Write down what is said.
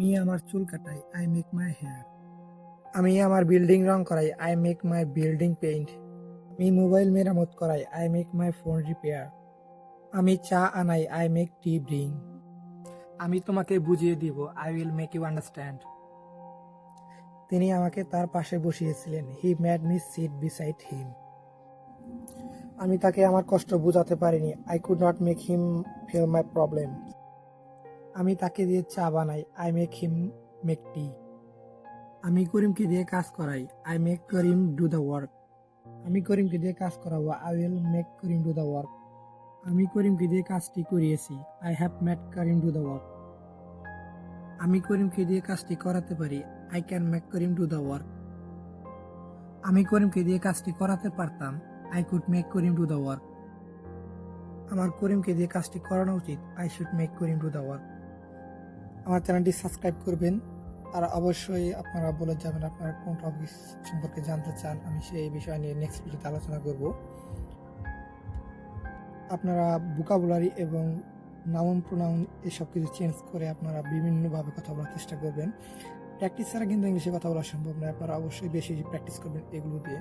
আমি আমার চুল কাটাই আই মেক মাই হেয়ার আমি আমার বিল্ডিং রং করাই I make my building paint আমি মোবাইল মেরামত করাই I make my phone repair আমি চা আনাই আই মেক টি ব্রিং আমি তোমাকে বুঝিয়ে দিব I will make you understand তিনি আমাকে তার পাশে বসিয়েছিলেন he made me sit beside him আমি তাকে আমার কষ্ট বোঝাতে পারিনি I could not make him feel my problem আমি তাকে দিয়ে চা বানাই। I make him make tea আমি করিমকে দিয়ে কাজ করাই। I make Karim do the work আমি করিমকে দিয়ে কাজ করাবো। I will make Karim do the work আমি করিমকে দিয়ে কাজটি করিয়েছি। I have made Karim do the work আমি করিমকে দিয়ে কাজটি করাতে পারি। I can make Karim do the work আমি করিমকে দিয়ে কাজটি করাতে পারতাম। I could make Karim do the work আমার করিমকে দিয়ে কাজটি করানো উচিত। I should make Karim do the work আমার চ্যানেলটি সাবস্ক্রাইব করবেন। আর অবশ্যই আপনারা বলে যাবেন আপনারা কোন টপিক সম্পর্কে জানতে চান, আমি সেই বিষয় নিয়ে নেক্সট ভিডিওতে আলোচনা করব। আপনারা ভোকাবুলারি এবং নাউন প্রোনাউন এসব কিছু চেঞ্জ করে আপনারা বিভিন্নভাবে কথা বলার চেষ্টা করবেন। প্র্যাকটিস ছাড়া কিন্তু ইংলিশে কথা বলা সম্ভব নয়, আপনারা অবশ্যই বেশি প্র্যাকটিস করবেন এগুলো দিয়ে।